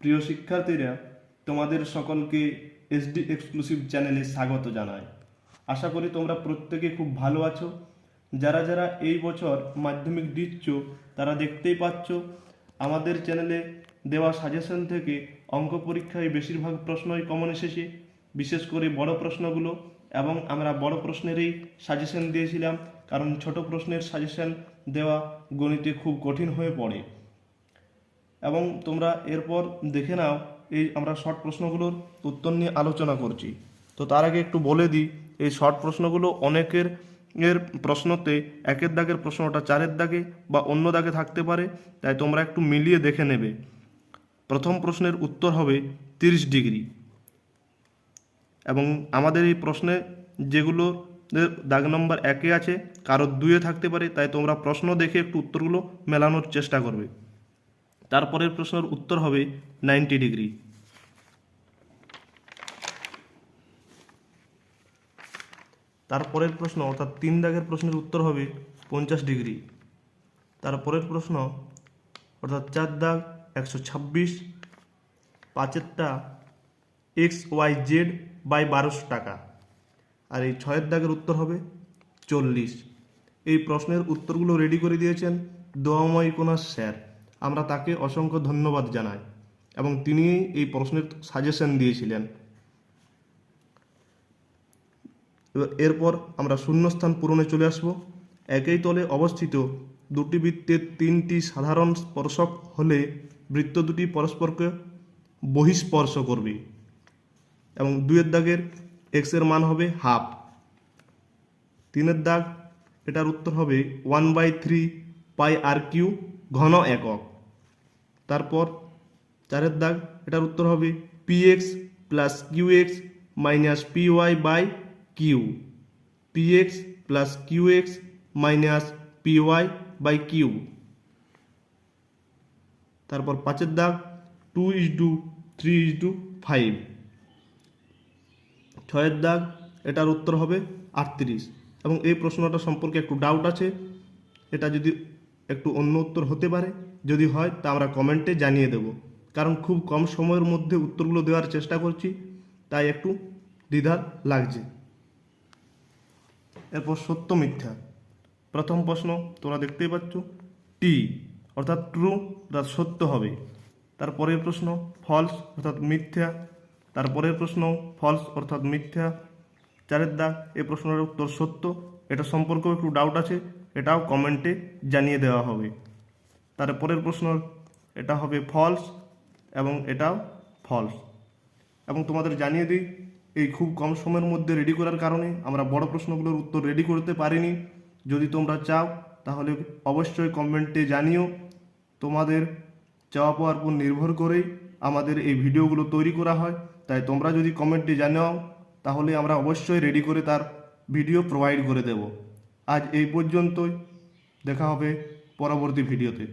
প্রিয় শিক্ষার্থীরা, তোমাদের সকলকে এসডি এক্সক্লুসিভ চ্যানেলে স্বাগত জানাই। আশা করি তোমরা প্রত্যেকে খুব ভালো আছো। যারা যারা এই বছর মাধ্যমিক দিচ্ছ, তারা দেখতেই পাচ্ছ, আমাদের চ্যানেলে দেওয়া সাজেশন থেকে অঙ্ক পরীক্ষায় বেশিরভাগ প্রশ্নই কমন এসেছে। বিশেষ করে বড় প্রশ্নগুলো এবং আমরা বড় প্রশ্নেরই সাজেশন দিয়েছিলাম, কারণ ছোট প্রশ্নের সাজেশন দেওয়া গণিতে খুব কঠিন হয়ে পড়ে। এবং তোমরা এরপর দেখে নাও, এই আমরা শর্ট প্রশ্নগুলোর উত্তর নিয়ে আলোচনা করছি। তো তার আগে একটু বলে দিই, এই শর্ট প্রশ্নগুলো অনেকের এর প্রশ্নতে একের দাগের প্রশ্নটা চারের দাগে বা অন্য দাগে থাকতে পারে, তাই তোমরা একটু মিলিয়ে দেখে নেবে। প্রথম প্রশ্নের উত্তর হবে তিরিশ ডিগ্রি। এবং আমাদের এই প্রশ্নে যেগুলো দাগ নম্বর একে আছে, কারোর দুয়ে থাকতে পারে, তাই তোমরা প্রশ্ন দেখে একটু উত্তরগুলো মেলানোর চেষ্টা করবে। তারপরের প্রশ্নের উত্তর হবে নাইনটি ডিগ্রি। তারপরের প্রশ্ন, অর্থাৎ তিন দাগের প্রশ্নের উত্তর হবে পঞ্চাশ ডিগ্রি। তারপরের প্রশ্ন, অর্থাৎ চার দাগ একশো ছাব্বিশ, পাঁচেরটা এক্স ওয়াই জেড বাই বারোশো টাকা। আর এই ছয়ের দাগের উত্তর হবে চল্লিশ। এই প্রশ্নের উত্তরগুলো রেডি করে দিয়েছেন দোয়াময় কোনা স্যার। আমরা তাকে অসংখ্য ধন্যবাদ জানাই এবং তিনি এই প্রশ্নের সাজেশন দিয়েছিলেন। এরপর আমরা শূন্যস্থান পূরণে চলে আসব। একই তলে অবস্থিত দুটি বৃত্তের তিনটি সাধারণ স্পর্শক হলে বৃত্ত দুটি পরস্পরকে বহিস্পর্শ করবে এবং দুইয়ের দাগের এক্সের মান হবে হাফ তিনের দাগ, এটার উত্তর হবে one by three pi r cube ঘন একক। তারপর চারের দাগ, এটার উত্তর হবে p x plus q x minus p y by q p x plus q x minus p y by q তারপর পাঁচের দাগ two is two three is two five ছয়ের দাগ, এটার উত্তর হবে আটত্রিশ। এবং এই প্রশ্নটা সম্পর্কে একটু ডাউট আছে। এটা যদি একটু অন্য উত্তর হতে পারে? যদি হয়, তা আমরা কমেন্টে জানিয়ে দেব। কারণ খুব কম সময়ের মধ্যে উত্তরগুলো দেওয়ার চেষ্টা করছি। তাই একটু দ্বিধার লাগছে। এরপর সত্য মিথ্যা। প্রথম প্রশ্ন তোমরা দেখতেই পাচ্ছ, টি, অর্থাৎ ট্রু অর্থাৎ সত্য হবে। তারপরের প্রশ্ন ফলস অর্থাৎ মিথ্যা। তারপরের প্রশ্ন ফলস অর্থাৎ মিথ্যা। চারের দাগ এই প্রশ্নের উত্তর সত্য। এটা সম্পর্কেও একটু ডাউট আছে। এটাও কমেন্টে জানিয়ে দেওয়া হবে। তারপরের প্রশ্ন, এটা হবে ফলস এবং এটাও ফলস এবং তোমাদের জানিয়ে দিই, এই খুব কম সময়ের মধ্যে রেডি করার কারণে আমরা বড় প্রশ্নগুলোর উত্তর রেডি করতে পারিনি। যদি তোমরা চাও, তাহলে অবশ্যই কমেন্টে জানিও। তোমাদের চাওয়া পাওয়ার উপর নির্ভর করেই আমাদের এই ভিডিওগুলো তৈরি করা হয়। তাই তোমরা যদি কমেন্টে জানাও, তাহলে আমরা অবশ্যই রেডি করে তার ভিডিও প্রোভাইড করে দেব। আজ এই পর্যন্তই। দেখা হবে পরবর্তী ভিডিওতে।